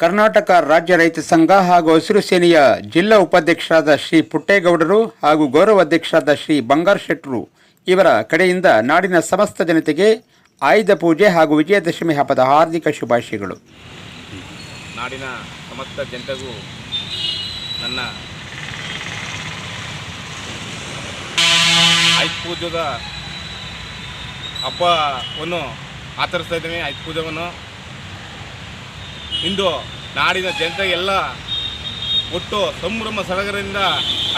ಕರ್ನಾಟಕ ರಾಜ್ಯ ರೈತ ಸಂಘ ಹಾಗೂ ಹಸಿರು ಸೇನೆಯ ಜಿಲ್ಲಾ ಉಪಾಧ್ಯಕ್ಷರಾದ ಶ್ರೀ ಪುಟ್ಟೇಗೌಡರು ಹಾಗೂ ಗೌರವ ಅಧ್ಯಕ್ಷರಾದ ಶ್ರೀ ಬಂಗಾರ ಶೆಟ್ಟರು ಇವರ ಕಡೆಯಿಂದ ನಾಡಿನ ಸಮಸ್ತ ಜನತೆಗೆ ಆಯುಧ ಪೂಜೆ ಹಾಗೂ ವಿಜಯದಶಮಿ ಹಬ್ಬದ ಹಾರ್ದಿಕ ಶುಭಾಶಯಗಳು. ನಾಡಿನ ಸಮಸ್ತ ಜನತೆಗೂ ನನ್ನ ಆಯುಧ ಪೂಜದ ಹಬ್ಬವನ್ನು ಆಚರಿಸ್ತಾ ಇದ್ದೀನಿ. ಆಯುಧ ಪೂಜವನ್ನು ಇಂದು ನಾಡಿನ ಜನತೆಗೆಲ್ಲ ಒಟ್ಟು ಸಂಭ್ರಮ ಸಡಗರದಿಂದ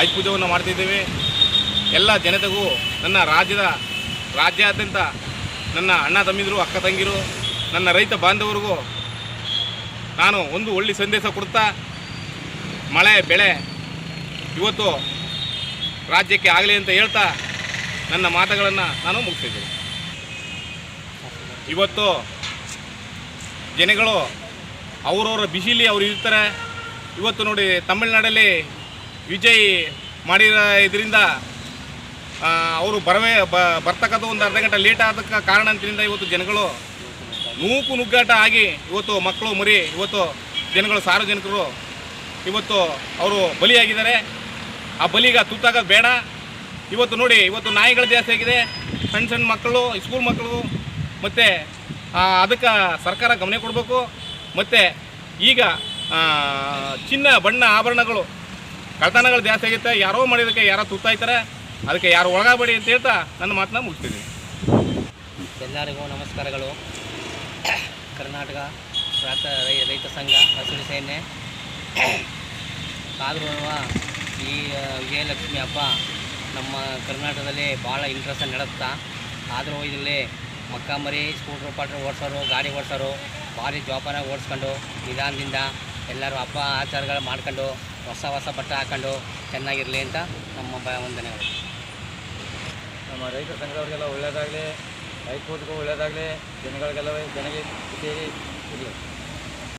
ಐಪೂಜವನ್ನು ಮಾಡ್ತಿದ್ದೇವೆ. ಎಲ್ಲ ಜನತೆಗೂ ನನ್ನ ರಾಜ್ಯದ, ರಾಜ್ಯಾದ್ಯಂತ ನನ್ನ ಅಣ್ಣ ತಮ್ಮಿದ್ರು, ಅಕ್ಕ ತಂಗಿರು, ನನ್ನ ರೈತ ಬಾಂಧವರಿಗೂ ನಾನು ಒಂದು ಒಳ್ಳೆ ಸಂದೇಶ ಕೊಡ್ತಾ ಮಳೆ, ಬೆಳೆ ಇವತ್ತು ರಾಜ್ಯಕ್ಕೆ ಆಗಲಿ ಅಂತ ಹೇಳ್ತಾ ನನ್ನ ಮಾತುಗಳನ್ನು ನಾನು ಮುಗಿಸ್ತಿದ್ದೀನಿ. ಇವತ್ತು ಜನಗಳು ಅವರವರ ಬಿಸಿಲಿ ಅವರು ಇರ್ತಾರೆ. ಇವತ್ತು ನೋಡಿ ತಮಿಳ್ನಾಡಲ್ಲಿ ವಿಜಯ್ ಮಾಡಿರೋ ಇದರಿಂದ ಅವರು ಬರವೇ ಬರ್ತಕ್ಕಂಥ ಒಂದು ಅರ್ಧ ಗಂಟೆ ಲೇಟ್ ಆದಕ್ಕೆ ಕಾರಣ ಅಂತರಿಂದ ಇವತ್ತು ಜನಗಳು ನೂಕು ನುಗ್ಗಾಟ ಆಗಿ ಇವತ್ತು ಮಕ್ಕಳು ಮರಿ, ಇವತ್ತು ಜನಗಳು ಸಾರ್ವಜನಿಕರು ಇವತ್ತು ಅವರು ಬಲಿಯಾಗಿದ್ದಾರೆ. ಆ ಬಲಿಗ ತುತ್ತಾಗೋದು ಬೇಡ. ಇವತ್ತು ನೋಡಿ, ಇವತ್ತು ನಾಯಿಗಳು ಜಾಸ್ತಿ ಆಗಿದೆ. ಸಣ್ಣ ಸಣ್ಣ ಮಕ್ಕಳು ಸ್ಕೂಲ್ ಮಕ್ಕಳು, ಮತ್ತು ಅದಕ್ಕೆ ಸರ್ಕಾರ ಗಮನ ಕೊಡಬೇಕು. ಮತ್ತು ಈಗ ಚಿನ್ನ, ಬಣ್ಣ ಆಭರಣಗಳು, ಕಳ್ತನಗಳು ಜಾಸ್ತಿ ಆಗುತ್ತೆ ಯಾರೋ ಮಾಡಿದಕ್ಕೆ ಯಾರೋ ತುತ್ತಾಯ್ತಾರೆ. ಅದಕ್ಕೆ ಯಾರು ಒಳಗಾಗಬೇಡಿ ಅಂತ ಹೇಳ್ತಾ ನನ್ನ ಮಾತನ್ನ ಮುಗಿಸ್ತೀನಿ. ಎಲ್ಲರಿಗೂ ನಮಸ್ಕಾರಗಳು. ಕರ್ನಾಟಕ ರಾತ ರೈತ ಸಂಘ ಹಸಿರು ಸೇನೆ. ಆದರೂ ಈ ವಿಜಯಲಕ್ಷ್ಮಿ ಹಬ್ಬ ನಮ್ಮ ಕರ್ನಾಟಕದಲ್ಲಿ ಭಾಳ ಇಂಟ್ರೆಸ್ಟ್ ನಡೆಸ್ತಾ ಆದರೂ ಇದರಲ್ಲಿ ಮಕ್ಕ ಮರಿ ಸ್ಕೂಟ್ರ್ ಪಾಟ್ರ್ ಓಡಿಸೋರು, ಗಾಡಿ ಓಡಿಸೋರು ಭಾರಿ ಜೋಪಾನ ಓಡಿಸ್ಕೊಂಡು, ನಿಧಾನದಿಂದ ಎಲ್ಲರೂ ಹಬ್ಬ ಆಚಾರಗಳು ಮಾಡ್ಕೊಂಡು, ಹೊಸ ಹೊಸ ಬಟ್ಟೆ ಹಾಕ್ಕೊಂಡು ಚೆನ್ನಾಗಿರಲಿ ಅಂತ ನಮ್ಮ ಬ, ವಂದನೆಗಳು. ನಮ್ಮ ರೈತ ಸಂಘದವ್ರಿಗೆಲ್ಲ ಒಳ್ಳೆಯದಾಗಲಿ ರೈತರಿಗೂ ಒಳ್ಳೆಯದಾಗಲಿ ಜನಗಳಿಗೆಲ್ಲ ಜನಗೆ ಇರಲಿ.